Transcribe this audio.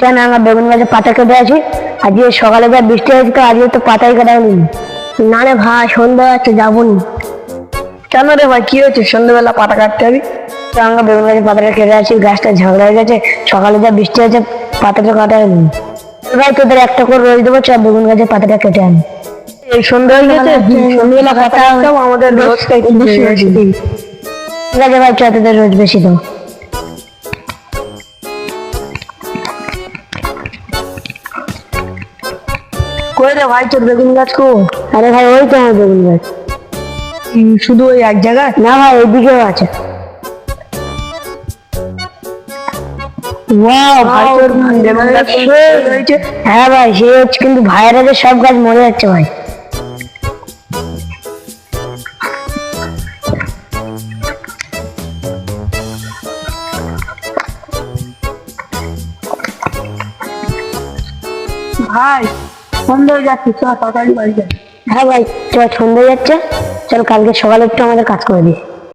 কেন আমরা বেগুন গাছে পাতা কেটে আছি? আজকে সকালে যা বৃষ্টি হয়েছে তো আজকে তো পাতাই কাটা হয়নি না রে ভাই সন্ধ্যা হচ্ছে যাব নি কেন রে ভাই কি হয়েছে? সন্ধ্যাবেলা পাতা কাটতে হবে। তো আমরা বেগুন গাছে পাতাটা কেটে আছি গাছটা ঝগড়া হয়ে গেছে সকালে যা বৃষ্টি হয়েছে পাতাটা কাটা হয়নি। ভাই তোদের একটা করে রোজ দেবো চল বেগুন গাছে পাতাটা কেটে আনি। এই সন্ধ্যা হয়ে গেছে সন্ধ্যাবেলা পাতা আমাদের রোজ ঠিক আছে ভাই চল তোদের রোজ বেশি দেবো। কই রে ভাই তোর বেগুন গাছ কো? আরে ভাই ওই তো আমার বেগুন গাছ। শুধু ওই এক জায়গায় না ভাই এইদিকেও আছে। হ্যাঁ ভাই সে হচ্ছে কিন্তু ভাইয়েরা যে সব গাছ মরে যাচ্ছে ভাই। ভাই সন্ধ্যা যাচ্ছে চল, তাড়াতাড়ি বাড়ি যাই হ্যাঁ ভাই চল সন্ধ্যা যাচ্ছে চল কালকে সকালে একটু আমাদের কাজ করে দিই